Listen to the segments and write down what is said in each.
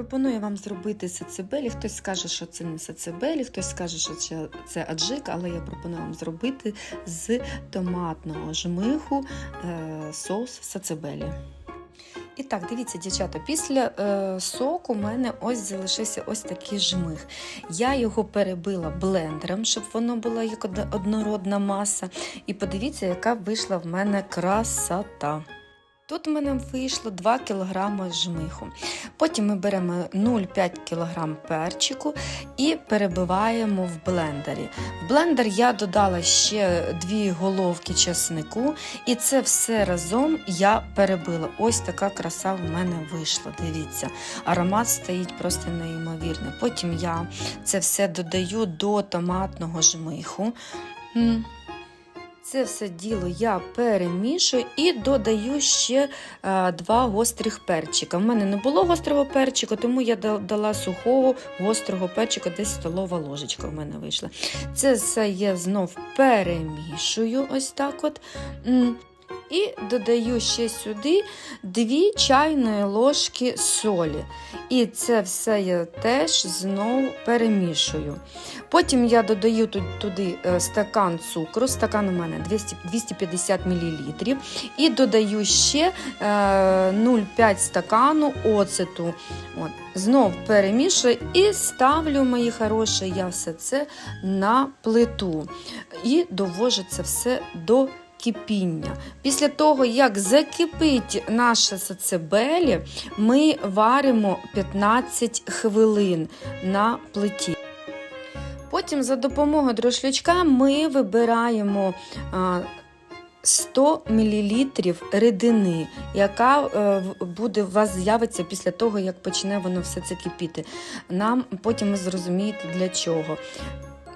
Пропоную вам зробити сацебелі. Хтось скаже, що це не сацебелі, хтось скаже, що це, аджик, але я пропоную вам зробити з томатного жмиху е, соус сацебелі. І так, дивіться, дівчата, після е, соку у мене ось залишився ось такий жмих. Я його перебила блендером, щоб воно було як однородна маса. І подивіться, яка вийшла в мене красота. Тут у мене вийшло 2 кг жмиху. Потім ми беремо 0,5 кг перчику і перебиваємо в блендері. В блендер я додала ще 2 головки чеснику, і це все разом я перебила. Ось така краса в мене вийшла. Дивіться, аромат стоїть просто неймовірний. Потім я це все додаю до томатного жмиху. Це все діло я перемішую і додаю ще е, два гострих перчика. У мене не було гострого перчика, тому я дала сухого гострого перчика, десь столова ложечка в мене вийшла. Це все я знов перемішую, ось так от. І додаю ще сюди 2 чайної ложки солі. І це все я теж знову перемішую. Потім я додаю туди е, стакан цукру, стакан у мене 200, 250 мл, і додаю ще е, 0,5 стакану оцету. От. Знов перемішую і ставлю, мої хороші, я все це на плиту. І довожу це все до кипіння. Після того, як закипить наша сацебелі, ми варимо 15 хвилин на плиті. Потім за допомогою дрошлячка ми вибираємо 100 мл рідини, яка е, буде у вас з'явиться після того, як почне воно все це кипіти. Нам потім ви зрозумієте для чого.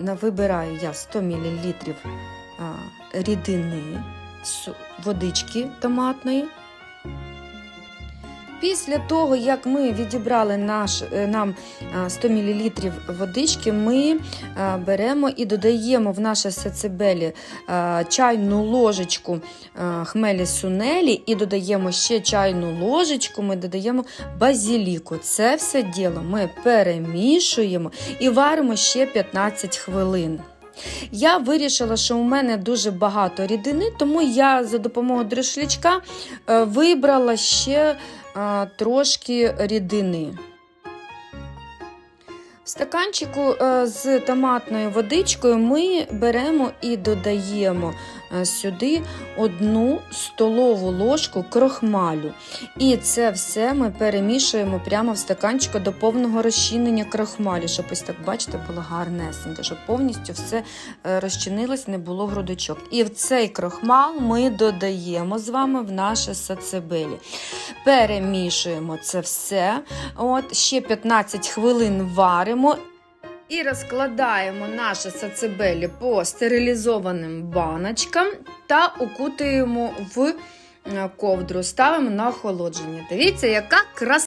Вибираю я 100 мл рідини, су- водички томатної. Після того, як ми відібрали наш, е, нам 100 мл водички, ми беремо і додаємо в наше сецебелі чайну ложечку хмелі сунелі і додаємо ще чайну ложечку, ми додаємо базіліку. Це все діло ми перемішуємо і варимо ще 15 хвилин. Я вирішила, що у мене дуже багато рідини, тому я за допомогою дрошлячка е, вибрала ще е, трошки рідини. В стаканчику е, з томатною водичкою ми беремо і додаємо е, сюди одну столову ложку крохмалю. І це все ми перемішуємо прямо в стаканчику до повного розчинення крохмалю, щоб ось так, бачите, було гарнесенько, щоб повністю все е, розчинилось, не було грудочок. І в цей крохмал ми додаємо з вами в наше сацебелі. Перемішуємо це все. От, ще 15 хвилин варимо. І розкладаємо наше сацебелі по стерилізованим баночкам та укутуємо в е, ковдру, ставимо на охолодження. Дивіться, яка краса!